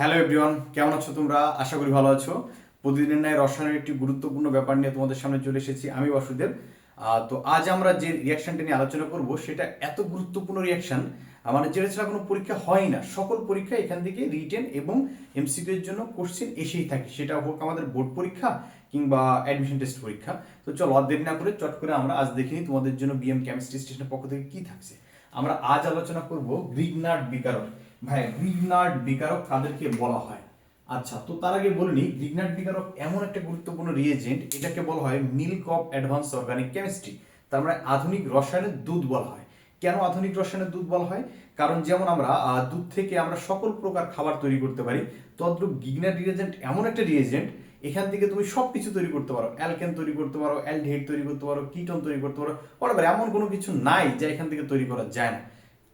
Hello everyone কেমন আছো তোমরা? আশা করি ভালো আছো। প্রতিদিনের ন্যায় রসায়নের একটি গুরুত্বপূর্ণ ব্যাপার নিয়ে তোমাদের সামনে চলে এসেছি আমি বাসুদেব। তো আজ আমরা যে রিয়াকশনটা নিয়ে আলোচনা করব, সেটা এত গুরুত্বপূর্ণ রিয়াকশন মানে যেটা ছাড়া কোনো পরীক্ষা হয় না। সকল পরীক্ষা এখান থেকে রিটেন এবং এমসিকিউ এর জন্য কোশ্চেন এসেই থাকে। সেটা হোক আমাদের বোর্ড পরীক্ষা কিংবা অ্যাডমিশন টেস্ট পরীক্ষা। তো চলো দেরি না করে চট করে আমরা আজ দেখিনি তোমাদের জন্য বিএম কেমিস্ট্রি স্টেশনের পক্ষ থেকে কি থাকছে। আমরা আজ আলোচনা করব গ্রিগনার্ড বিকারক ভাই গ্রিগনার্ড বিকারক কাদেরকে বলা হয়। আচ্ছা তো তার আগে বলিনি গ্রিগনার্ড বিকারক এমন একটা গুরুত্বপূর্ণ রিয়েজেন্ট এটাকে বলা হয় milk of advance organic chemistry. তার মানে আধুনিক রসায়নের দুধ বলা হয়। কেন আধুনিক রসায়নের দুধ বলা হয়? কারণ যেমন আমরা দুধ থেকে আমরা সকল প্রকার খাবার তৈরি করতে পারি তদ্রূপ গিগনার রিয়েজেন্ট এমন একটা রিয়েজেন্ট এখান থেকে তুমি সব কিছু তৈরি করতে পারো। অ্যালকেন তৈরি করতে পারো অ্যালডিহাইড তৈরি করতে পারো কিটন তৈরি করতে পারো whatever, এমন কোনো কিছু নাই যা এখান থেকে তৈরি করা যায় না।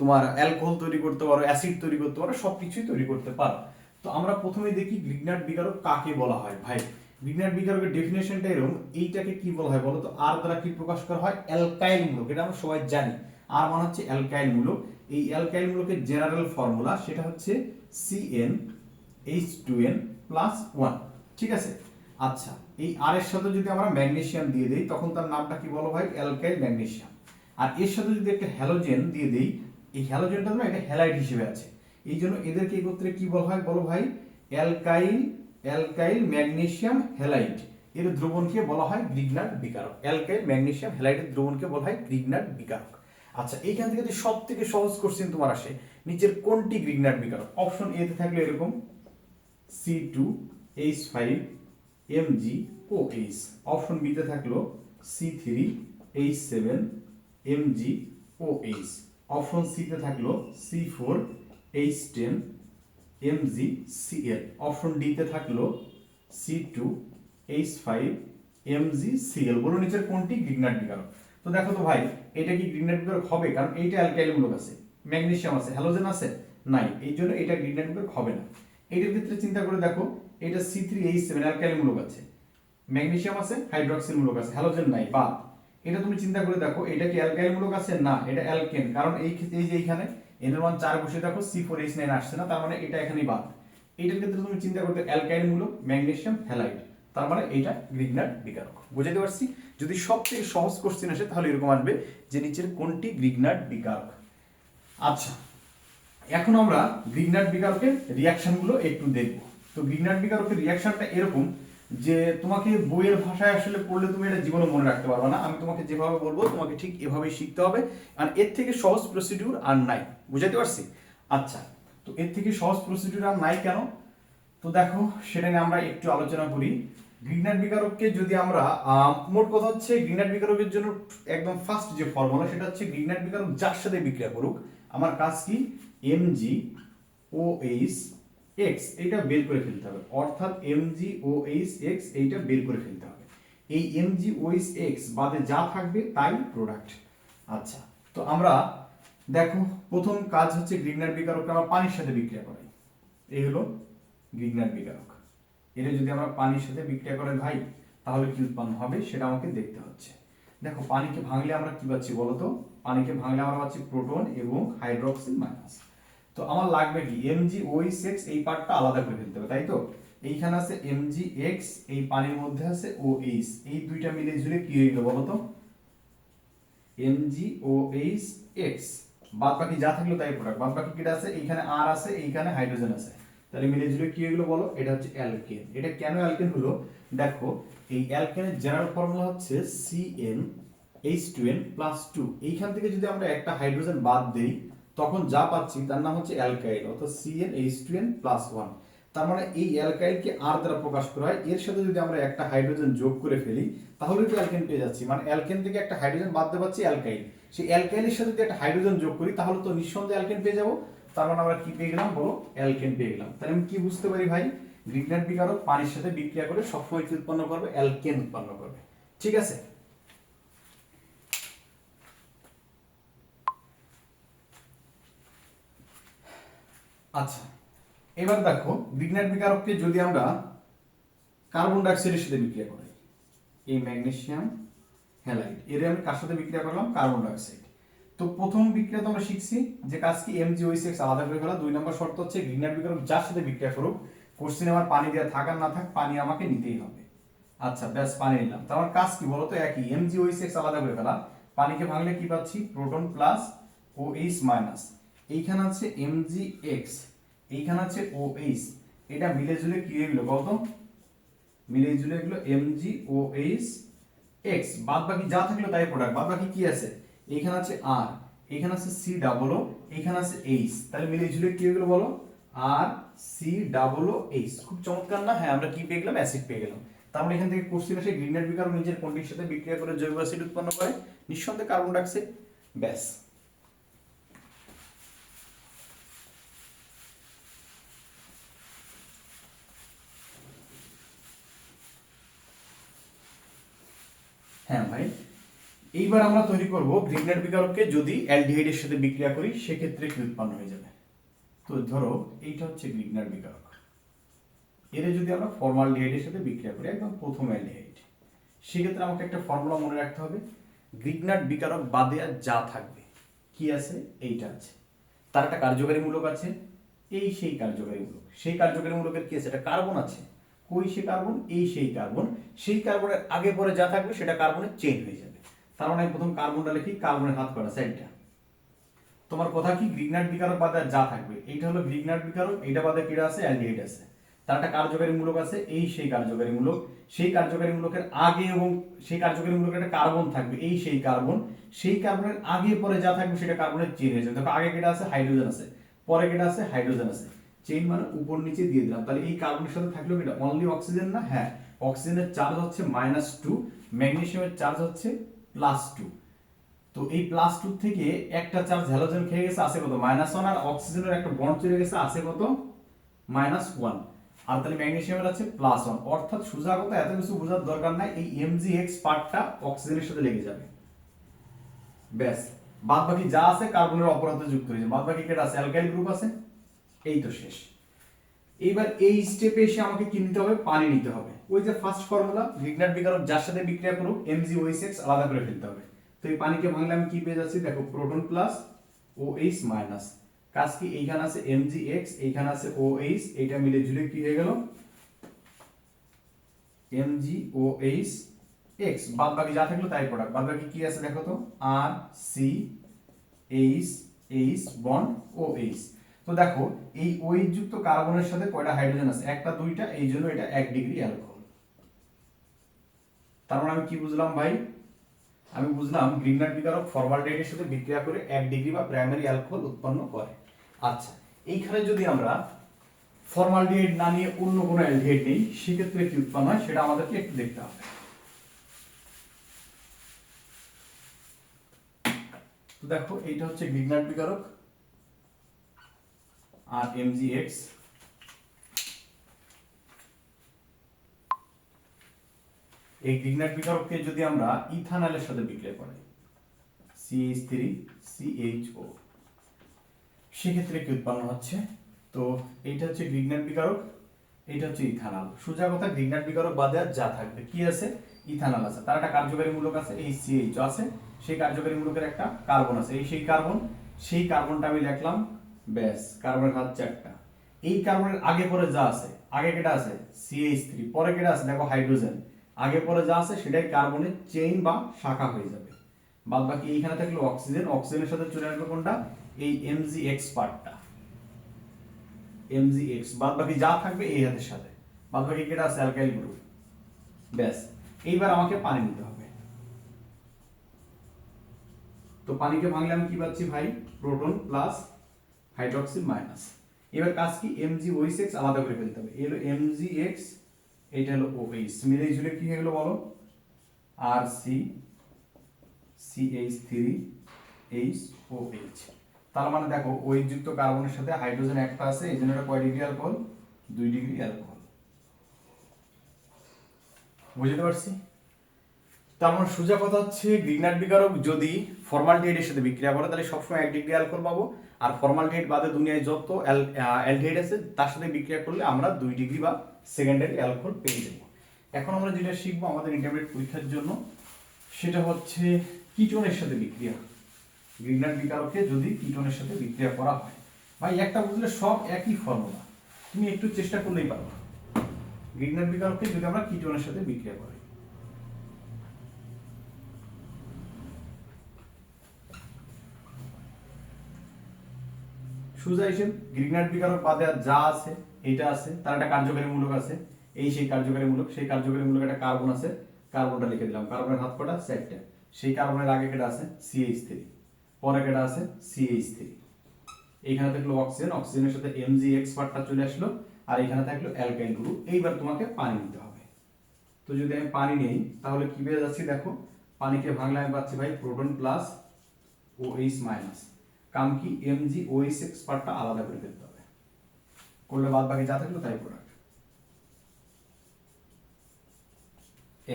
তোমার অ্যালকোহল তৈরি করতে পারো অ্যাসিড তৈরি করতে পারো সব কিছুই তৈরি করতে পারো। তো আমরা প্রথমে দেখি গ্রিগনার্ড বিকারক কাকে বলা হয়। ভাই গ্রিগনার্ড বিকারকের ডেফিনেশনটা এরকম, এইটাকে কি বলা হয় বলো তো? আর দ্বারা কি প্রকাশ করা হয়? অ্যালকাইল মূলক, এটা আমরা সবাই জানি। আর মানে হচ্ছে অ্যালকাইল মূলক। এই অ্যালকাইল মূলকের জেনারেল ফর্মুলা সেটা হচ্ছে C n H two n plus one ঠিক আছে? আচ্ছা এই আর এর সাথে যদি আমরা ম্যাগনেশিয়াম দিয়ে দেই, তখন তার নামটা কি বলা হয় অ্যালকাইল ম্যাগনেশিয়াম আর এর সাথে যদি একটা হ্যালোজেন দিয়ে দেই এই হ্যালোজেনটা না এটা হ্যালাইড হিসেবে আছে। এই জন্য এদেরকে একত্রে কি বলা হয় বলো ভাই? অ্যালকাইল অ্যালকাইল ম্যাগনেসিয়াম হ্যালাইড এর দ্রবণকে বলা হয় গ্রিগনার্ড বিকারক। অ্যালকাইল ম্যাগনেসিয়াম হ্যালাইডের দ্রবণকে বলা হয় গ্রিগনার্ড বিকারক। আচ্ছা এইখান থেকে যদি সব থেকে সহজ কোশ্চেন তোমার আসে, নিচের কোনটি গ্রিগনার্ড বিকারক? অপশন এ তে থাকলে এরকম। C two H five M G O H option বিতে থাকল C three H seven M G O H option সিতে থাকল C four H ten M G C L option ডিতে থাকল C two H five M G C L বলুন নিচের কোনটি Grignard বিকারক তো দেখো তো ভাই, এটা কি গ্রিগনাট বিকারক হবে? কারণ এইটা অ্যালকাইল মূলক আছে ম্যাগনেসিয়াম আছে হ্যালোজেন আছে? নাই, এই জন্য এটা গ্রিগনাট বিকারক হবে না। এইটার ক্ষেত্রে চিন্তা করে দেখো, এটা C three H seven alkyl মূলক আছে ম্যাগনেসিয়াম আছে হাইড্রক্সিল মূলক আছে হ্যালোজেন নাই বা এটা তুমি চিন্তা করে দেখো, এটা কি অ্যালকাইল মূলক আছে? না, এটা অ্যালকেন। কারণ এই এই যে এইখানে এনের মান চার বসে দেখো সি ফোর এইচ নাইন আসছে না, তার মানে এটা এখানেই বাদ। এইটার ক্ষেত্রে তুমি চিন্তা করতে অ্যালকাইল মূলক ম্যাগনেসিয়াম হ্যালাইড তার মানে এইটা গ্রিগনার বিকারক। বুঝাতে পারছি? যদি সব থেকে সহজ কোশ্চেন আসে, তাহলে এরকম আসবে যে নিচের কোনটি গ্রিগনাট বিকারক? আচ্ছা এখন আমরা গ্রিগনাট বিকারকের রিয়াকশনগুলো একটু দেখব। তো গ্রিগনাট বিকারকের রিয়াকশনটা এরকম যে তোমাকে বইয়ের ভাষায় আসলে পড়লে তুমি এটা জীবনে মনে রাখতে পারবে না। আমি তোমাকে যেভাবে বলব, তোমাকে ঠিক এভাবেই শিখতে হবে। আর এর থেকে সহজ প্রসিডিউর আর নাই। বুঝাতে পারছি? আচ্ছা তো এর থেকে সহজ প্রসিডিউর আর নাই কেন? তো দেখো, সেটা নিয়ে আমরা একটু আলোচনা করি। গ্রিনার বিকারককে যদি আমরা মোট কথা হচ্ছে গ্রিনার বিকারকের জন্য একদম ফার্স্ট যে ফর্মুলা সেটা হচ্ছে গ্রিগনাট বিকারক যার সাথে বিক্রিয়া করুক, আমার কাজ কি? M G O H X এইটা বের করে ফেলতে হবে। অর্থাৎ M G O H X এইটা বের করে ফেলতে হবে। এই M G O H X বাদে যা থাকবে তাই প্রোডাক্ট আচ্ছা তো আমরা দেখো, প্রথম কাজ হচ্ছে গ্রিগনাট বিকারককে আমরা পানির সাথে বিক্রিয়া করাই। এই হলো গ্রিগনাট বিকারক। এটা যদি আমরা পানির সাথে বিক্রিয়া করে ভাই, তাহলে কি উৎপন্ন হবে? সেটা আমাকে দেখতে হচ্ছে। দেখো, পানিকে ভাঙলে আমরা কি পাচ্ছি বলতো পানিকে ভাঙলে আমরা পাচ্ছি প্রোটন এবং হাইড্রোক্সিল মাইনাস তো আমার লাগবে কি? এম এমজি ওই সেক্স এই পার্টটা আলাদা করে ফেলতে হবে, তাই তো? এইখানে আছে এমজি এক্স এই পানির মধ্যে আছে ও এইচ এই দুইটা মিলে জুড়ে কি হয়ে গেল বলতো এমজি ও এইচ এক্স বাদ বাকি যা থাকল তাই প্রোডাক্ট বাদ বাকি কিটা আছে? এইখানে আর আছে, এইখানে হাইড্রোজেন আছে। তাহলে মিলে জুড়ে কি হয়ে গেলো বলো? এটা হচ্ছে অ্যালকেন এটা কেন অ্যালকেন হলো? দেখো, এই অ্যালকেনের জেনারেল ফর্মুলা হচ্ছে C C n H two n plus two এইখান থেকে যদি আমরা একটা হাইড্রোজেন বাদ দেই তখন যা পাচ্ছি, তার নাম হচ্ছে অ্যালকাইল, অর্থাৎ C n H two n plus one তার মানে এই অ্যালকাইলকে আর দ্বারা প্রকাশ করা হয়। এর সাথে যদি আমরা একটা হাইড্রোজেন যোগ করে ফেলি, তাহলে তো অ্যালকেন পেয়ে যাচ্ছি। মানে অ্যালকেন থেকে একটা হাইড্রোজেন বাদ দিয়ে পাচ্ছি অ্যালকাইল। সেই অ্যালকাইলের সাথে যদি একটা হাইড্রোজেন যোগ করি, তাহলে তো নিঃসন্দেহে অ্যালকেন পেয়ে যাব। তার মানে আমরা কি পেয়ে গেলাম? বলো, অ্যালকেন পেয়ে গেলাম। তাহলে আমি কি বুঝতে পারি ভাই? গ্রিগনাট বিকারক পানির সাথে বিক্রিয়া করে সবসময় উৎপন্ন করবে, অ্যালকেন উৎপন্ন করবে। ঠিক আছে? আচ্ছা এবার দেখো গ্রিগনাট বিকারককে যদি আমরা কার্বন ডাইঅক্সাইডের সাথে বিক্রিয়া করাই এই ম্যাগনেসিয়াম হ্যালাইড এর আমি কার সাথে বিক্রিয়া করলাম? কার্বন ডাইঅক্সাইড তো প্রথম বিক্রিয়া তো আমরা শিখছি যে কাজ কি? এম জি ওই সিক্স আলাদা করে ফেলা। দুই নম্বর শর্ত হচ্ছে গ্রিনার বিক্রম যার সাথে বিক্রিয়া করুক কোশ্চেন আমার পানি দেওয়া থাক আর না থাক, পানি আমাকে নিতেই হবে। আচ্ছা ব্যাস, পানি নিলাম। তো আমার কাজ কি বলতো? একই এম জি ওই সিক্স আলাদা করে ফেলা। পানিকে ভাঙলে কি পাচ্ছি? Proton plus O H minus এইখানে আছে এম জি এক্স এইখানে আছে ও এইচ এটা মিলে জুলে কি হয়ে গেলো বলতো? মিলে জুলে গেলো M G O H X বাদ বাকি যা থাকল তাই প্রোডাক্ট বাদ বাকি কি আছে? এইখানে আছে আর এখানে আছে সি ডাবল ও এখানে আছে এইচ তাহলে মিলে ঝুলে কি হয়ে গেলো বলো? R C double O H খুব চমৎকার না? হ্যাঁ আমরা কি পেয়ে গেলাম? অ্যাসিড পেয়ে গেলাম। মানে এখান থেকে কোশ্চেন আসে গ্রিনার বিকার নিজের কোনটির সাথে বিক্রিয়া করে জৈব অ্যাসিড উৎপন্ন করে, নিঃসন্দেহে কার্বন ডাইঅক্সাইড ব্যাস। হ্যাঁ ভাই। এইবার আমরা তৈরি করব গ্রিগনেট বিকারককে যদি অ্যালডিহাইডের সাথে বিক্রিয়া করি, সেক্ষেত্রে কি উৎপন্ন হয়ে যাবে? তো ধরো, এইটা হচ্ছে গ্রিগনার বিকারক। এর যদি আমরা ফর্মালডিহাইডের সাথে বিক্রিয়া করি, একদম প্রথম অ্যালডিহাইড, সেক্ষেত্রে আমাকে একটা ফর্মুলা মনে রাখতে হবে। গ্রিগনাট বিকারক বাদে আর যা থাকবে, কি আছে? এইটা আছে। তার একটা কার্যকারী মূলক আছে, এই সেই কার্যকারী মূলক। সেই কার্যকারী মূলকের কি আছে? এটা কার্বন আছে। কই সে কার্বন এই সেই কার্বন সেই কার্বনের আগে পরে যা থাকবে সেটা কার্বনের চেন হয়ে যাবে। তার মানে প্রথম কার্বনটা লিখি কার্বনের হাত করা সাইডটা তোমার কথা কি? গ্রিগনাট বিকারক বাদে যা থাকবে। এইটা হলো গ্রিগনাট বিকারক, এইটা বাদে কিরা আছে? অ্যালডিহাইড আছে। তার একটা কার্যকারী মূলক আছে, এই সেই কার্যকারী মূলক। সেই কার্যকারী মূলকের আগে এবং সেই কার্যকারী মূলকের একটা কার্বন থাকবে, এই সেই কার্বন সেই কার্বনের আগে পরে যা থাকবে সেটা কার্বনের চেন হয়ে যাবে। দেখো, আগে কেটা আছে? হাইড্রোজেন আছে। পরে কেটা আছে? হাইড্রোজেন আছে। চেইন মানে উপর নিচে দিয়ে দিলাম। তাহলে এই কার্বনের সাথে থাকলেও এটা? অনলি অক্সিজেন না? হ্যাঁ। অক্সিজেনের চার্জ হচ্ছে মাইনাস টু ম্যাগনেসিয়ামের চার্জ হচ্ছে প্লাস টু তো এই প্লাস টু থেকে একটা চার্জ হ্যালোজেন খেয়ে গেছে আছে কত? মাইনাস ওয়ান আর অক্সিজেনের একটা বন্ড চলে গেছে আছে কত? মাইনাস ওয়ান আর তাহলে ম্যাগনেশিয়ামের আছে প্লাস ওয়ান অর্থাৎ সোজা কথা, এত কিছু বোঝার দরকার নাই, এই এমজি এক্স পার্টটা অক্সিজেনের সাথে লেগে যাবে। ব্যাস। বাদ বাকি যা আছে কার্বনের অপরাধে যুক্ত হয়েছে বাদ বাকি কেটা আছে অ্যালকাইল গ্রুপ আছে। এই তো শেষ। এইবার এই স্টেপে এসে আমাকে কি নিতে হবে? পানি নিতে হবে। ওই যে ফার্স্ট ফর্মুলা গ্রিগনাট বিকারক, যার সাথে বিক্রিয়া করুক এমজি ওই সিক্স আলাদা করে ফেলতে হবে। তো এই পানিকে ভাঙলে আমি কি পেয়ে যাচ্ছি? দেখো proton plus O H minus কাজ কি? এইখানে আছে এমজি এক্স এইখানে আছে ও এইচ এইটা মিলে ঝুলে কি হয়ে গেল? এমজি ও এইচ এক্স বাদ বাকি যা থাকল তাই প্রোডাক্ট বাদ বাকি কি আছে দেখো তো? R C H H bond O H তো দেখো, এই যুক্ত কার্বনের সাথে কয়টা হাইড্রোজেন আছে? একটা, দুইটা, এই জন্য এটা এক ডিগ্রি অ্যালকোহল। তার মানে আমি কি বুঝলাম ভাই? আমি বুঝলাম গ্রিনার বিকারক ফরমালডিহাইডের সাথে বিক্রিয়া করে এক ডিগ্রি বা প্রাইমারি অ্যালকোহল উৎপন্ন করে। আচ্ছা এইখানে যদি আমরা ফরমালডিহাইড না নিয়ে অন্য কোনো অ্যালডিহাইড নেই, সেক্ষেত্রে কি উৎপন্ন হয়? সেটা আমাদেরকে একটু দেখতে হবে। তো দেখো, এইটা হচ্ছে গ্রিগনার বিকারক। আর এমজিএক্স এই গ্রিগনার বিকারককে যদি আমরা ইথানলের সাথে বিক্রিয়া করাই সিএইচ থ্রি সিএইচও সেক্ষেত্রে কি উৎপন্ন হচ্ছে? তো এইটা হচ্ছে গ্রিগনার বিকারক এটা হচ্ছে ইথানল সোজা কথা গ্রিগনার বিকারক বাদে আর যা থাকবে। কি আছে? ইথানল আছে। তার একটা কার্যকারী মূলক আছে, এই সিএইচ আছে। সেই কার্যকারী মূলকের একটা কার্বন আছে। এই সেই কার্বন সেই কার্বনটা আমি লিখলাম ব্যাস, কার্বনের হাত চারটা। এই কার্বনের আগে পরে যা আছে, আগে কেটা আছে? সিএইচ থ্রি পরে কেটা আছে, দেখো হাইড্রোজেন। আগে পরে যা আছে, সেটাই কার্বনের চেইন বা শাখা হয়ে যাবে। বাদ বাকি এইখানে থাকল অক্সিজেন অক্সিজেনের সাথে চলে আসবে কোনটা? এই এমজি এক্স পার্টটা এমজি এক্স বাদ বাকি যা থাকবে এই হাতের সাথে। বাদ বাকি কেটা আছে অ্যালকাইল গ্রুপ ব্যাস, এইবার আমাকে পানি নিতে হবে। তো পানিকে ভাঙলে আমি কি পাচ্ছি ভাই? Proton plus hydroxyl minus. এবার কাজ কি? এমজি ওই সিক্স আলাদা করে ফেলতে হবে। এই হলো এমজি এক্স এইটা হলো ওএইচ মিলে ঝুলে কি হয়ে গেলো বলো? R C C H three H O H তার মানে দেখো ওই যুক্ত কার্বনের সাথে হাইড্রোজেন একটা আছে, এই জন্য এটা কয় ডিগ্রি অ্যালকোহল দুই ডিগ্রি অ্যালকোহল বুঝতে পারছি? তার মানে সোজা কথা হচ্ছে গ্রিগনাট বিকারক যদি ফর্মালডিহাইডের সাথে বিক্রিয়া করে, তাহলে সবসময় এক ডিগ্রি অ্যালকোহল পাবো। আর ফর্মালডিহাইড বাদে দুনিয়ায় যত অ্যালডিহাইড আছে, তার সাথে বিক্রিয়া করলে আমরা দুই ডিগ্রি বা সেকেন্ডারি অ্যালকোহল পেয়ে যাব। এখন আমরা যেটা শিখব আমাদের ইন্টারমিডিয়েট পরীক্ষার জন্য, সেটা হচ্ছে কিটোনের সাথে বিক্রিয়া। গ্রিগনাট বিকারককে যদি কিটোনের সাথে বিক্রিয়া করা হয়। ভাই, একটা বুঝলে সব একই ফর্মুলা তুমি একটু চেষ্টা করলেই পারো গ্রিগনাট বিকারককে যদি আমরা কিটোনের সাথে বিক্রিয়া করি। সোজা হিসেব গ্রিগনাট বিকারক বাদে যা আছে, এটা আছে, তার একটা কার্যকারী মূলক আছে, এই সেই কার্যকারী মূলক, সেই কার্যকারী মূলক একটা কার্বন আছে কার্বনটা লিখে দিলাম। কার্বনের হাত কটা? চারটা সেই কার্বনের আগে কেটা আছে? সিএইচ থ্রি পরে কেটা আছে? সিএইচ থ্রি এইখানে থাকল অক্সিজেন অক্সিজেনের সাথে এমজি এক্স পার্টটা চলে আসলো, আর এখানে থাকল অ্যালকাইল গ্রুপ এইবার তোমাকে পানি নিতে হবে। তো যদি আমি পানি নেই, তাহলে কি পেয়ে যাচ্ছি দেখো? পানিকে ভাঙলে আমি পাচ্ছি ভাই proton plus O H minus কাম কি? এমজি ও এইচ এক্স পার্টটা আলাদা করে ফেলতে হবে। করলে বাদ বাকি যা থাকল তাই প্রোডাক্ট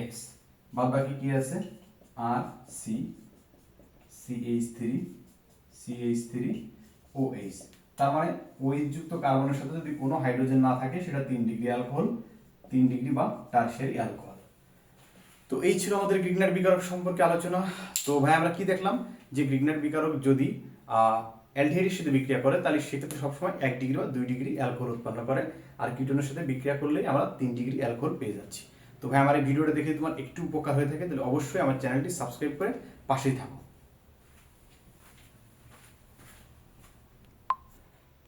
এক্স বাদ বাকি কি আছে? R C C H three C H three O H তার মানে ওইচ যুক্ত কার্বনের সাথে যদি কোনো হাইড্রোজেন না থাকে, সেটা তিন ডিগ্রি অ্যালকোহল তিন ডিগ্রি বা টার্সিয়ারি অ্যালকোহল তো এই ছিল আমাদের গ্রিগনার বিকারক সম্পর্কে আলোচনা। তো ভাই, আমরা কি দেখলাম? যে গ্রিগনার বিকারক যদি অ্যালডিহাইডের সাথে বিক্রিয়া করে, তাহলে সেক্ষেত্রে সবসময় এক ডিগ্রি বা দুই ডিগ্রি অ্যালকোহল উৎপন্ন করে। আর কিটনের সাথে বিক্রিয়া করলে আমরা তিন ডিগ্রি অ্যালকোহল পেয়ে যাচ্ছি। তো ভাই, আমার এই ভিডিওটা দেখে তোমার একটু উপকার হয়ে থাকে, তাহলে অবশ্যই আমার চ্যানেলটি সাবস্ক্রাইব করে পাশেই থাকো।